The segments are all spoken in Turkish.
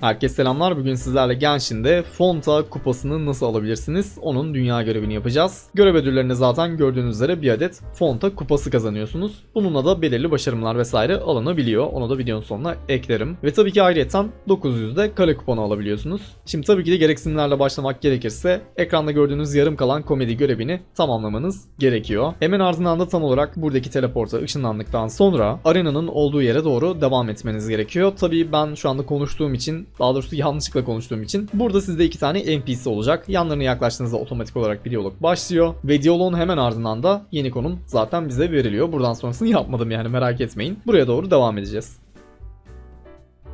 Herkese selamlar. Bugün sizlerle Genshin'de Fonta kupasını nasıl alabilirsiniz? Onun dünya görevini yapacağız. Görev ödüllerinde zaten gördüğünüz üzere bir adet Fonta kupası kazanıyorsunuz. Bununla da belirli başarımlar vesaire alınabiliyor. Onu da videonun sonuna eklerim. Ve tabii ki ayrıyeten 900'de kale kuponu alabiliyorsunuz. Şimdi tabii ki de gereksinimlerle başlamak gerekirse ekranda gördüğünüz yarım kalan komedi görevini tamamlamanız gerekiyor. Hemen ardından da tam olarak buradaki teleporta ışınlandıktan sonra arenanın olduğu yere doğru devam etmeniz gerekiyor. Tabii ben şu anda konuştuğum için daha doğrusu yanlışlıkla konuştuğum için burada sizde iki tane NPC olacak. Yanlarına yaklaştığınızda otomatik olarak bir diyalog başlıyor. Ve diyaloğun hemen ardından da yeni konum zaten bize veriliyor. Buradan sonrasını yapmadım yani merak etmeyin. Buraya doğru devam edeceğiz.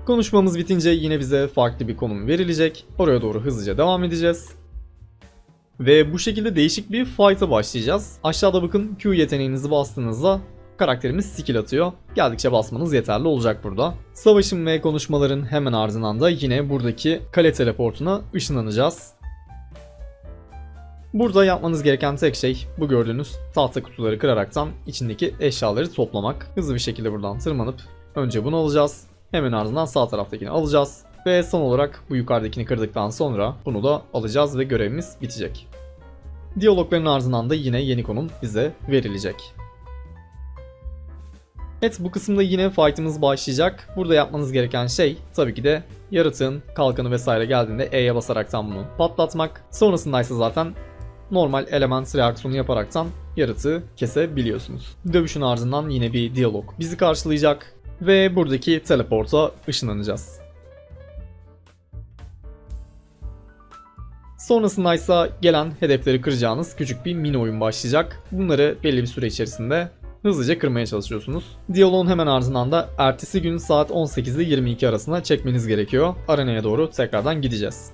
Konuşmamız bitince yine bize farklı bir konum verilecek. Oraya doğru hızlıca devam edeceğiz. Ve bu şekilde değişik bir fight'a başlayacağız. Aşağıda bakın Q yeteneğinizi bastığınızda karakterimiz skill atıyor. Geldikçe basmanız yeterli olacak burada. Savaşın ve konuşmaların hemen ardından da yine buradaki kale teleportuna ışınlanacağız. Burada yapmanız gereken tek şey bu gördüğünüz tahta kutuları kıraraktan içindeki eşyaları toplamak. Hızlı bir şekilde buradan tırmanıp önce bunu alacağız. Hemen ardından sağ taraftakini alacağız. Ve son olarak bu yukarıdakini kırdıktan sonra bunu da alacağız ve görevimiz bitecek. Diyalogların ardından da yine yeni konum bize verilecek. Evet bu kısımda yine fight'ımız başlayacak. Burada yapmanız gereken şey tabii ki de yaratığın kalkanı vesaire geldiğinde E'ye basaraktan bunu patlatmak. Sonrasında ise zaten normal element reaksiyonu yaparaktan yaratığı kesebiliyorsunuz. Dövüşün ardından yine bir diyalog bizi karşılayacak ve buradaki teleporta ışınlanacağız. Sonrasında ise gelen hedefleri kıracağınız küçük bir mini oyun başlayacak. Bunları belli bir süre içerisinde hızlıca kırmaya çalışıyorsunuz. Diyaloğun hemen ardından da ertesi gün saat 18 ile 22 arasında çekmeniz gerekiyor. Arenaya doğru tekrardan gideceğiz.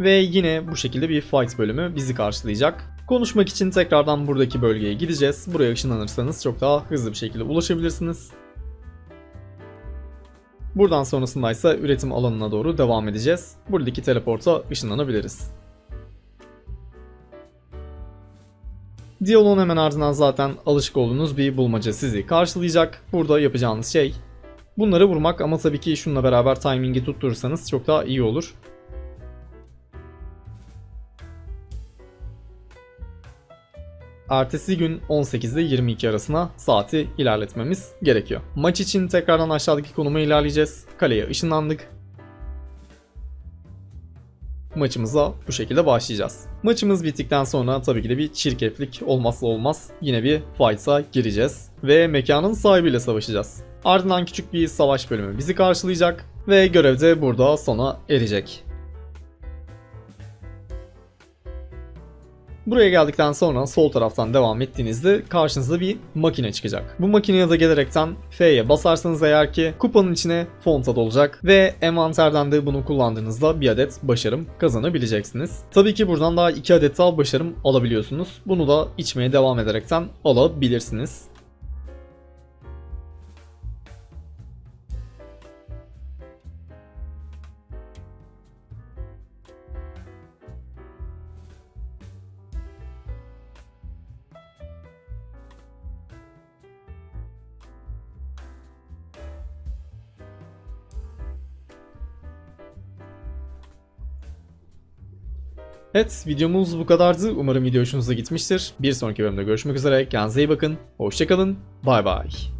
Ve yine bu şekilde bir fight bölümü bizi karşılayacak. Konuşmak için tekrardan buradaki bölgeye gideceğiz. Buraya ışınlanırsanız çok daha hızlı bir şekilde ulaşabilirsiniz. Buradan sonrasında ise üretim alanına doğru devam edeceğiz. Buradaki teleporta ışınlanabiliriz. Diyaloğun hemen ardından zaten alışık olduğunuz bir bulmaca sizi karşılayacak. Burada yapacağınız şey bunları vurmak ama tabii ki şununla beraber timingi tutturursanız çok daha iyi olur. Ertesi gün 18 ile 22 arasına saati ilerletmemiz gerekiyor. Maç için tekrardan aşağıdaki konuma ilerleyeceğiz. Kaleye ışınlandık. Maçımıza bu şekilde başlayacağız. Maçımız bittikten sonra tabii ki de bir çirkeflik olmazsa olmaz. Yine bir fight'a gireceğiz. Ve mekanın sahibiyle savaşacağız. Ardından küçük bir savaş bölümü bizi karşılayacak. Ve görev de burada sona erecek. Buraya geldikten sonra sol taraftan devam ettiğinizde karşınıza bir makine çıkacak. Bu makineye de gelerekten F'ye basarsanız eğer ki kupanın içine fonta dolacak ve envanterden de bunu kullandığınızda bir adet başarım kazanabileceksiniz. Tabii ki buradan daha 2 adet daha başarım alabiliyorsunuz. Bunu da içmeye devam ederekten alabilirsiniz. Evet videomuz bu kadardı. Umarım video hoşunuza gitmiştir. Bir sonraki bölümde görüşmek üzere. Kendinize iyi bakın. Hoşçakalın. Bay bay.